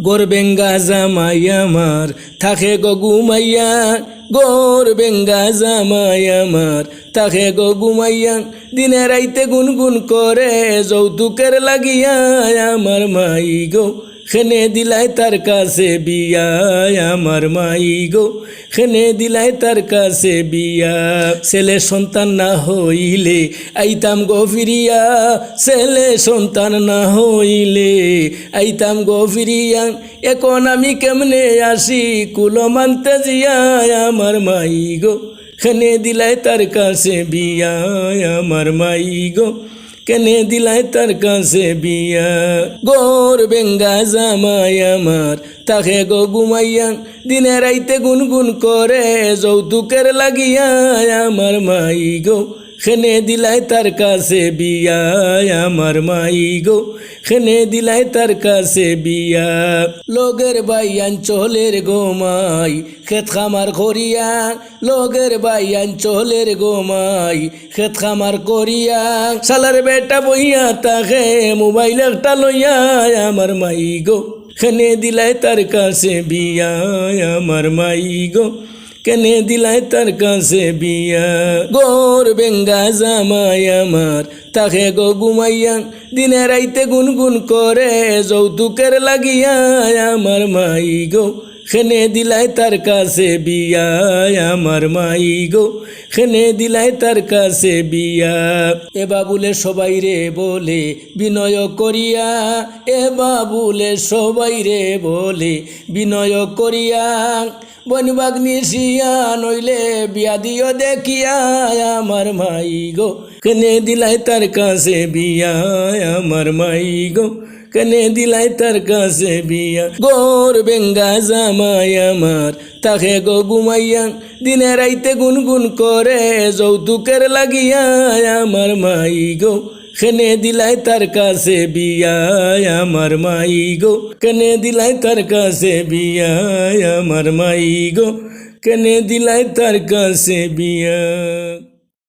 গোর বেঙ্গা জামাই আমার, থাকে গো ঘুমাইয়া। গোর বেঙ্গা জামাই আমার, থাকে গো ঘুমাইয়া। দিনে রাইতে গুনগুন করে, যৌতুকের লাগিয়া আমার মাই গো। খেনে দিলাই তার কাছে বিয়া আমার মাই গো। খেনে দিলাই তার কাছে বিয়া। ছেলে সন্তান না হইলে আইতাম গো ফিরিয়া। ছেলে সন্তান না হইলে আইতাম গো ফিরিয়া। এখন আমি কেমনে আসি কুলো মানতে জিয়া আমার মাই গো। খেনে দিলাই তার কাছে বিয়া আমার মাই গো। কেনে দিলাই তার কাছে বিয়া। গোর বেঙ্গা জামাই আমার, তাকে গো গুমাইয়া দিনে রাইতে গুনগুন করে, যৌতুকের লাগিয়া আমার মাই গো খেনে দিলাই তার কাছে বিয়া আমার মাই গো। খেনে দিলাই তার কাছে বিয়া। লগের বাইয়ান চলের গোমাই খেত খামার করিয়া। লগের বাইয়ান চলের গোমাই খেত খামার করিয়া। সালার বেটা বইয়া তাকে মোবাইল একটা লইয়া আমার মাই গো। খেনে দিলাই তার কাছে বিয়া আমার মাই গো। কেনে দিলাই তার কাছে বিয়া। গোর বেঙ্গা জামাই আমার, তাকে গো গুমাইয়া দিনে রাইতে গুনগুন করে, যৌতুকের লাগিয়া আমার মাই গো। খেনে দিলাই তার কাছে বিয়া আমার মাই গো। খেনে দিলাই তার কাছে বিয়া। এ বাবুলে সবাই রে বলে বিনয় করিয়া। এ বাবুলে সবাই রে বলে বিনয় করিয়া। বনবাগ নিশিয়া নইলে বিয়া দিও দেখিয়া আমার মাই গো। কেনে দিলাই তার কাছে বিয়া আমার মাই গো। কেনে দিলাই তার কাছে বিয়া। গোর বেঙ্গা জামাই আমার, তাকে গো ঘুমাইয়া, দিনে রাইতে গুনগুন করে, যৌতুকের লাগিয়া আমার মাই গো। কেনে দিলাই তার কাছে বিয়া, আমার মাই গো। কেনে দিলাই তার কাছে বিয়া, আমার মাই গো। কেনে দিলাই তার কাছে বিয়া।